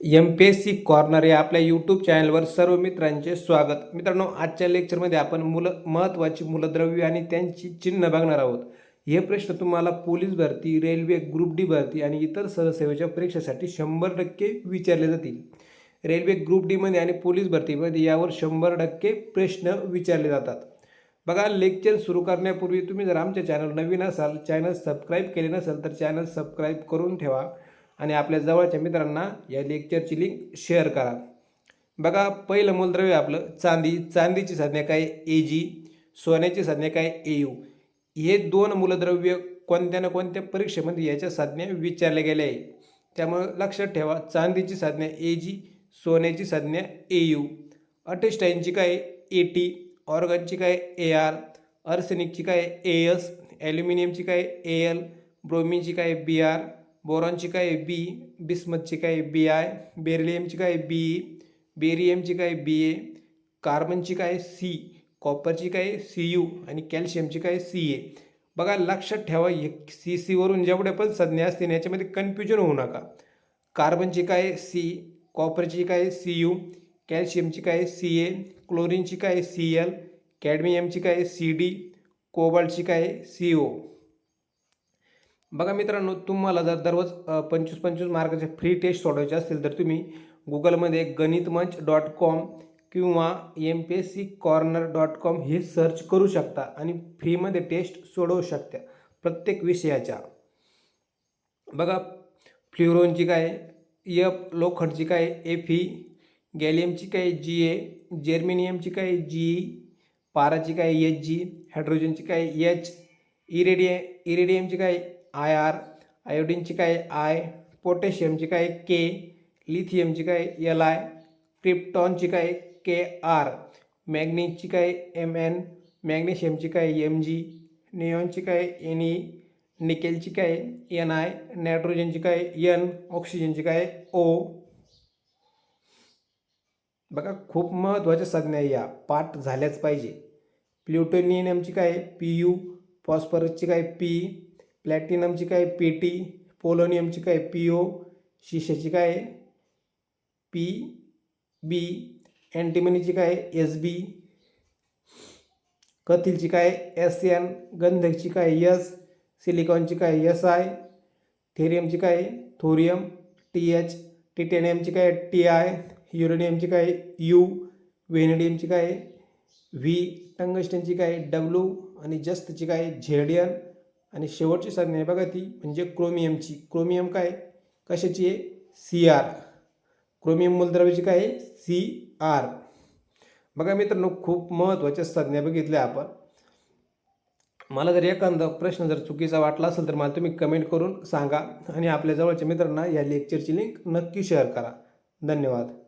M P S C corner या आपल्या YouTube चॅनलवर सर्व मित्रांचे स्वागत. मित्रांनो आजच्या लेक्चरमध्ये आपण मुलं महत्त्वाची मूलद्रव्य आणि त्यांची चिन्ह बघणार आहोत. हे प्रश्न तुम्हाला पोलीस भरती रेल्वे ग्रुप डी भरती आणि इतर सहसेवेच्या परीक्षेसाठी शंभर टक्के विचारले जातील. रेल्वे ग्रुप डीमध्ये आणि पोलीस भरतीमध्ये यावर शंभर टक्के प्रश्न विचारले जातात. बघा लेक्चर सुरू करण्यापूर्वी तुम्ही जर आमच्या चॅनल नवीन असाल चॅनल सबस्क्राईब केले नसेल तर चॅनल सबस्क्राईब करून ठेवा. आणि आपल्या जवळच्या मित्रांना या लेक्चरची लिंक शेअर करा. बघा पहिलं मूलद्रव्य आपलं चांदी. चांदीची संज्ञा काय? ए जी सोन्याची संज्ञा काय? ए यू हे दोन मूलद्रव्य कोणत्या ना कोणत्या परीक्षेमध्ये याच्या संज्ञा विचारल्या गेल्या आहे त्यामुळं लक्षात ठेवा चांदीची संज्ञा ए जी सोन्याची संज्ञा ए यू अटेस्टाईनची काय? ए टी ऑर्गनची काय? ए आर अर्सेनिकची काय? ए एस ॲल्युमिनियमची काय? ए एल ब्रोमिनची काय? बी आर बोरॉनची काय बी बिस्मतची काय बी आय बेरिलियमची काय बी ई बेरियमची काय बी ए कार्बनची काय सी कॉपरची काय सी यू आणि कॅल्शियमची काय सी ए बघा लक्षात ठेवा सी सीवरून जेवढ्या पण संज्ञा असतील याच्यामध्ये कन्फ्युजन होऊ नका कार्बनची काय सी कॉपरची काय सी यू कॅल्शियमची काय सी ए क्लोरीनची काय सी एल कॅडमियमची काय सी डी कोबाल्टची काय सी ओ बघा मित्रांनो तुम्हाला जर दररोज पंचवीस पंचवीस मार्काचे फ्री टेस्ट सोडवायचे असतील तर तुम्ही गुगलमध्ये गणित मंच डॉट कॉम किंवा M P S C corner dot com हे सर्च करू शकता आणि फ्रीमध्ये टेस्ट सोडवू शकता प्रत्येक विषयाच्या. बघा फ्ल्युरोनची काय एफ लोखंडची काय एफ ई गॅलियमची काय जी ए जर्मेनियमची काय जी ई पाराची काय एच जी हायड्रोजनची काय एच इरेडिय इरेडियमची काय आय आर आयोडीनची काय आय पोटॅशियमची काय के लिथियमची काय एल आय क्रिप्टॉनची काय के आर मॅग्नीजची काय एम एन मॅग्नेशियमची काय एम जी नियॉनची काय एन ई निकेलची काय एन आय नायट्रोजनची काय एन ऑक्सिजनची काय ओ. बघा खूप महत्त्वाच्या संज्ञा या पाठ झाल्याच पाहिजे. प्ल्युटोनियमची काय पी यू फॉस्फरसची काय पी प्लॅटिनमची काय पी टी पोलोनियमची काय पी ओ शिशाची काय पी बी अँटीमनीची काय एस बी कथीलची काय एस एन गंधकची काय एस सिलिकॉनची काय एस आय थेरियमची काय थोरियम टी एच टिटेनियमची काय टी आय युरेनियमची काय यू व्हेनेडियमची काय व्ही टंगस्टनची काय डब्ल्यू आणि जस्तची काय झेडियन आणि शेवटची संज्ञा आहे बघा ती म्हणजे क्रोमियमची क्रोमियम काय कशाची आहे? सी आर क्रोमियम मूलद्रव्याची काय आहे? सी आर बघा मित्रांनो खूप महत्त्वाच्या संज्ञा बघितल्या आपण. मला जर एखादा प्रश्न जर चुकीचा वाटला असेल तर मला तुम्ही कमेंट करून सांगा. आणि आपल्या जवळच्या मित्रांना या लेक्चरची लिंक नक्की शेअर करा. धन्यवाद.